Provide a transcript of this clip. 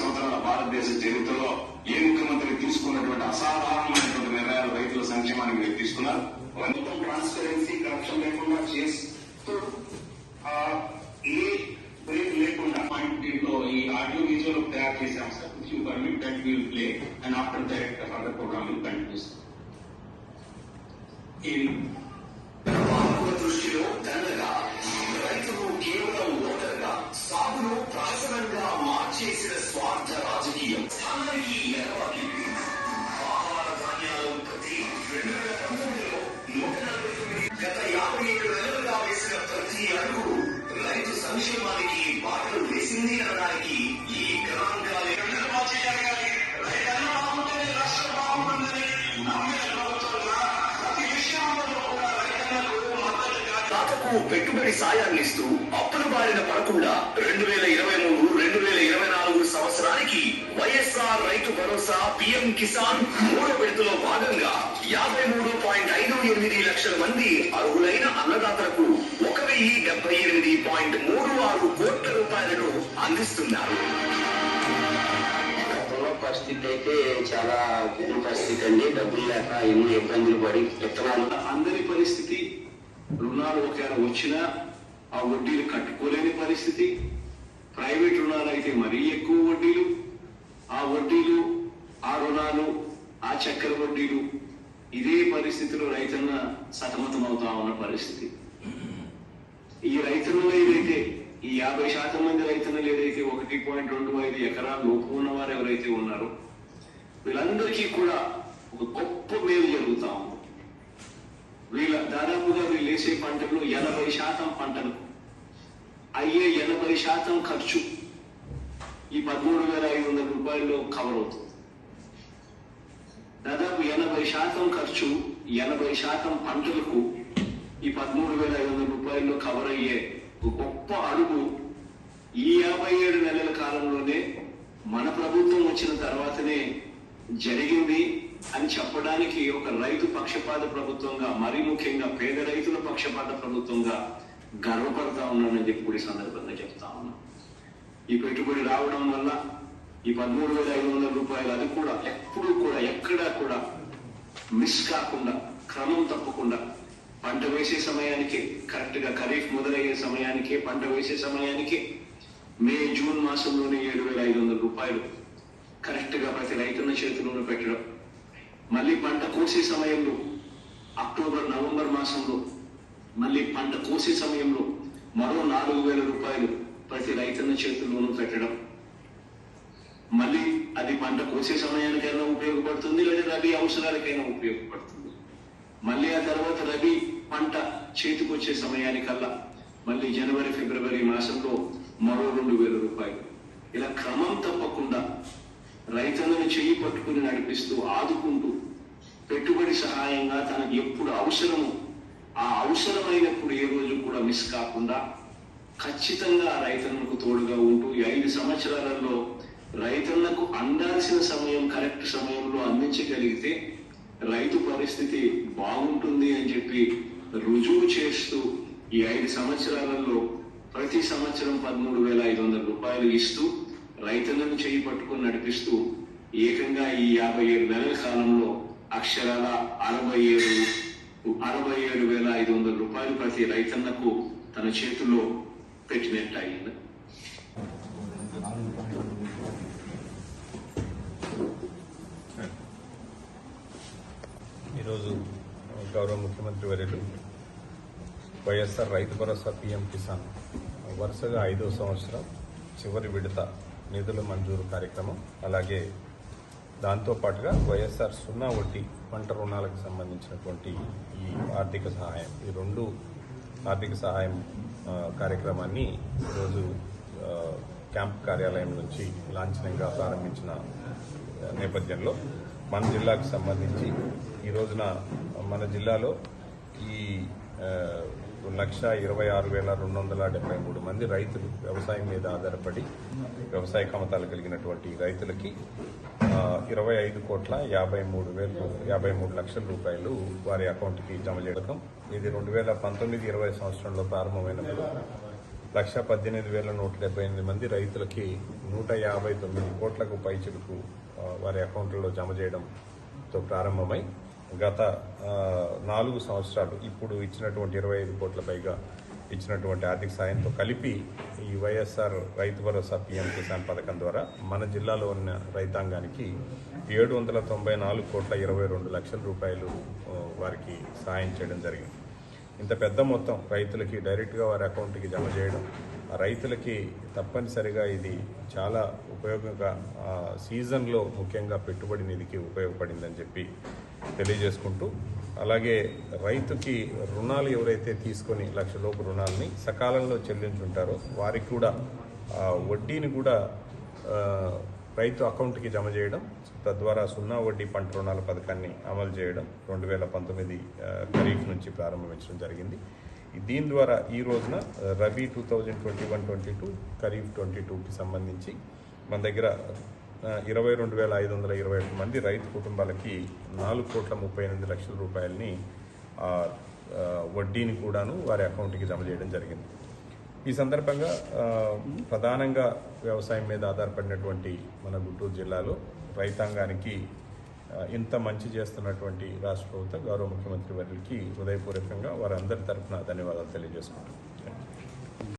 భారతదేశ చరిత్రలో ఏ ముఖ్యమంత్రి తీసుకున్నటువంటి అసాధారణమైనటువంటి నిర్ణయాలు రైతుల సంక్షేమానికి మీరు తీసుకున్నారు మొత్తం ట్రాన్స్పరెన్సీ కరప్షన్ లేకుండా చేస్తూ ఆ, ఏ బ్రేక్ లేకుండా. పాయింట్ దీంట్లో ఈ ఆడియో విజువల్ తయారు చేశాం sir. You permit that will play and after that further program will continues దృష్టిలో దండగా తాతకు పెట్టుబడి సాయాన్ని ఇస్తూ అప్పుల బారిన పడకుండా రెండు వేల ఇరవై మూడు రెండు వేల ఇరవై నాలుగు సంవత్సరానికి వైఎస్ఆర్ రైతు భరోసా పిఎం కిసాన్ మూడో విడతలో భాగంగా యాభై మూడు పాయింట్ ఐదు ఎనిమిది లక్షల మంది అర్హులైన అన్నదాతలకు ఒక వెయ్యి డెబ్బై ఎనిమిది పాయింట్ మూడు ఆరు కోట్ల రూపాయలను అందిస్తున్నారు. గతంలో పరిస్థితి అయితే చాలా పరిస్థితి అండి. డబ్బులు లేక ఎన్నో ఇబ్బందులు పడి విత్తనాలు అందరి పరిస్థితి రుణాలు ఒకవేళ వచ్చినా ఆ వడ్డీలు కట్టుకోలేని పరిస్థితి. ప్రైవేట్ రుణాలు అయితే మరీ ఎక్కువ వడ్డీలు. ఆ వడ్డీలు ఆ రుణాలు ఆ చక్కెర వడ్డీలు ఇదే పరిస్థితిలో రైతన్న సతమతం అవుతా ఉన్న పరిస్థితి. ఈ రైతన్నలు ఏదైతే ఈ యాభై శాతం మంది రైతన్నలు ఏదైతే ఒకటి పాయింట్ రెండు ఐదు ఎకరాల లోపు ఉన్నవారు ఎవరైతే ఉన్నారో వీళ్ళందరికీ కూడా ఒక గొప్ప మేలు జరుగుతా ఉంది. వీళ్ళ దాదాపుగా వీళ్ళు వేసే పంటల్లో ఎనభై శాతం పంటలు. అయ్యే ఎనభై శాతం ఖర్చు ఈ పదమూడు వేల ఐదు వందల రూపాయల్లో కవర్ అవుతుంది. దాదాపు ఎనభై శాతం ఖర్చు ఎనభై శాతం పంటలకు ఈ పదమూడు వేల ఐదు వందల రూపాయల్లో కవర్ అయ్యే గొప్ప అడుగు ఈ యాభై ఏడు నెలల కాలంలోనే మన ప్రభుత్వం వచ్చిన తర్వాతనే జరిగింది. అని చెప్పడానికి ఒక రైతు పక్షపాత ప్రభుత్వంగా మరీ ముఖ్యంగా పేద రైతుల పక్షపాత ప్రభుత్వంగా గర్వపడతా ఉన్నానని చెప్పి కూడా సందర్భంగా చెప్తా ఉన్నాం. ఈ పెట్టుబడి రావడం వల్ల ఈ పదమూడు వేల ఐదు వందల రూపాయలు అది కూడా ఎప్పుడు కూడా ఎక్కడా కూడా మిస్ కాకుండా క్రమం తప్పకుండా పంట వేసే సమయానికి కరెక్ట్గా ఖరీఫ్ మొదలయ్యే సమయానికి పంట వేసే సమయానికి మే జూన్ మాసంలోనే ఏడు వేల ఐదు వందల రూపాయలు కరెక్ట్గా ప్రతి రైతున్న చేతిలోనూ పెట్టడం మళ్ళీ పంట కోసే సమయంలో అక్టోబర్ నవంబర్ మాసంలో మళ్ళీ పంట కోసే సమయంలో మరో నాలుగు వేల రూపాయలు ప్రతి రైతన్న చేతుల్లోనూ పెట్టడం. మళ్ళీ అది పంట కోసే సమయానికైనా ఉపయోగపడుతుంది లేదా రబీ అవసరాలకైనా ఉపయోగపడుతుంది. మళ్ళీ ఆ తర్వాత రబీ పంట చేతికొచ్చే సమయానికల్లా మళ్ళీ జనవరి ఫిబ్రవరి మాసంలో మరో రెండు వేల రూపాయలు. ఇలా క్రమం తప్పకుండా రైతులను చెయ్యి పట్టుకుని నడిపిస్తూ ఆదుకుంటూ పెట్టుబడి సహాయంగా తనకు ఎప్పుడు అవసరమో ఆ అవసరమైనప్పుడు ఏ రోజు కూడా మిస్ కాకుండా ఖచ్చితంగా రైతన్నలకు తోడుగా ఉంటూ ఈ ఐదు సంవత్సరాలలో రైతన్నకు అందాల్సిన సమయం కరెక్ట్ సమయంలో అందించగలిగితే రైతు పరిస్థితి బాగుంటుంది అని చెప్పి రుజువు చేస్తూ ఈ ఐదు సంవత్సరాలలో ప్రతి సంవత్సరం పదమూడు వేల ఐదు వందల రూపాయలు ఇస్తూ రైతులను చేయి పట్టుకుని నడిపిస్తూ ఏకంగా ఈ యాభై ఏడు నెలల కాలంలో అక్షరాల అరవై ఏడు అరవై ఏడు వేల ఐదు వందల రూపాయలు ప్రతి రైతన్నకు తన చేతుల్లో పెట్టినట్టు అయింది ఈరోజు గౌరవ ముఖ్యమంత్రి వర్యులు వైఎస్ఆర్ రైతు భరోసా పీఎం కిసాన్ వరుసగా ఐదో సంవత్సరం చివరి విడత నిధుల మంజూరు కార్యక్రమం అలాగే దాంతో పాటుగా వైఎస్ఆర్ సున్నా వడ్డీ పంట రుణాలకు సంబంధించినటువంటి ఈ ఆర్థిక సహాయం ఈ రెండు ఆర్థిక సహాయం కార్యక్రమాన్ని ఈరోజు క్యాంప్ కార్యాలయం నుంచి లాంఛనంగా ప్రారంభించిన నేపథ్యంలో మన జిల్లాకు సంబంధించి ఈ రోజున మన జిల్లాలో ఈ లక్ష ఇరవై ఆరు వేల రెండు వందల డెబ్బై మూడు మంది రైతులు వ్యవసాయం మీద ఆధారపడి వ్యవసాయ కమతాలు కలిగినటువంటి రైతులకి ఇరవై ఐదు కోట్ల యాభై మూడు వేలు యాభై మూడు లక్షల రూపాయలు వారి అకౌంట్కి జమ చేయడం. ఇది రెండు వేల పంతొమ్మిది ఇరవై సంవత్సరంలో ప్రారంభమైనప్పుడు లక్ష పద్దెనిమిది వేల నూట డెబ్బై ఎనిమిది మంది రైతులకి నూట యాభై తొమ్మిది కోట్లకు పై ఆ, వారి అకౌంట్లలో జమ చేయడంతో ప్రారంభమై గత నాలుగు సంవత్సరాలు ఇప్పుడు ఇచ్చినటువంటి ఇరవై ఐదు కోట్ల పైగా ఇచ్చినటువంటి ఆర్థిక సాయంతో కలిపి ఈ వైఎస్ఆర్ రైతు భరోసా పిఎం కిసాన్ పథకం ద్వారా మన జిల్లాలో ఉన్న రైతాంగానికి ఏడు వందల తొంభై నాలుగు కోట్ల ఇరవై రెండు లక్షల రూపాయలు వారికి సాయం చేయడం జరిగింది. ఇంత పెద్ద మొత్తం రైతులకి డైరెక్ట్గా వారి అకౌంట్కి జమ చేయడం ఆ రైతులకి తప్పనిసరిగా ఇది చాలా ఉపయోగంగా సీజన్లో ముఖ్యంగా పెట్టుబడి నిధికి ఉపయోగపడిందని చెప్పి తెలియజేసుకుంటూ అలాగే రైతుకి రుణాలు ఎవరైతే తీసుకొని లక్షలోపు రుణాలని సకాలంలో చెల్లించుంటారో వారికి కూడా ఆ, వడ్డీని కూడా రైతు అకౌంట్కి జమ చేయడం తద్వారా సున్నా వడ్డీ పంట రుణాల పథకాన్ని అమలు చేయడం రెండు వేల పంతొమ్మిది ఖరీఫ్ నుంచి ప్రారంభించడం జరిగింది. దీని ద్వారా ఈ రోజున rabi two thousand twenty one twenty two kharif twenty టూకి సంబంధించి మన దగ్గర ఇరవై రెండు వేల ఐదు వందల ఇరవై ఒకటి మంది రైతు కుటుంబాలకి నాలుగు కోట్ల ముప్పై ఎనిమిది లక్షల రూపాయలని వడ్డీని కూడాను వారి అకౌంట్కి జమ చేయడం జరిగింది. ఈ సందర్భంగా ప్రధానంగా వ్యవసాయం మీద ఆధారపడినటువంటి మన గుంటూరు జిల్లాలో రైతాంగానికి ఇంత మంచి చేస్తున్నటువంటి రాష్ట్ర ప్రభుత్వం గౌరవ ముఖ్యమంత్రి వారికి హృదయపూర్వకంగా వారందరి తరఫున ధన్యవాదాలు తెలియజేసుకుంటున్నాను.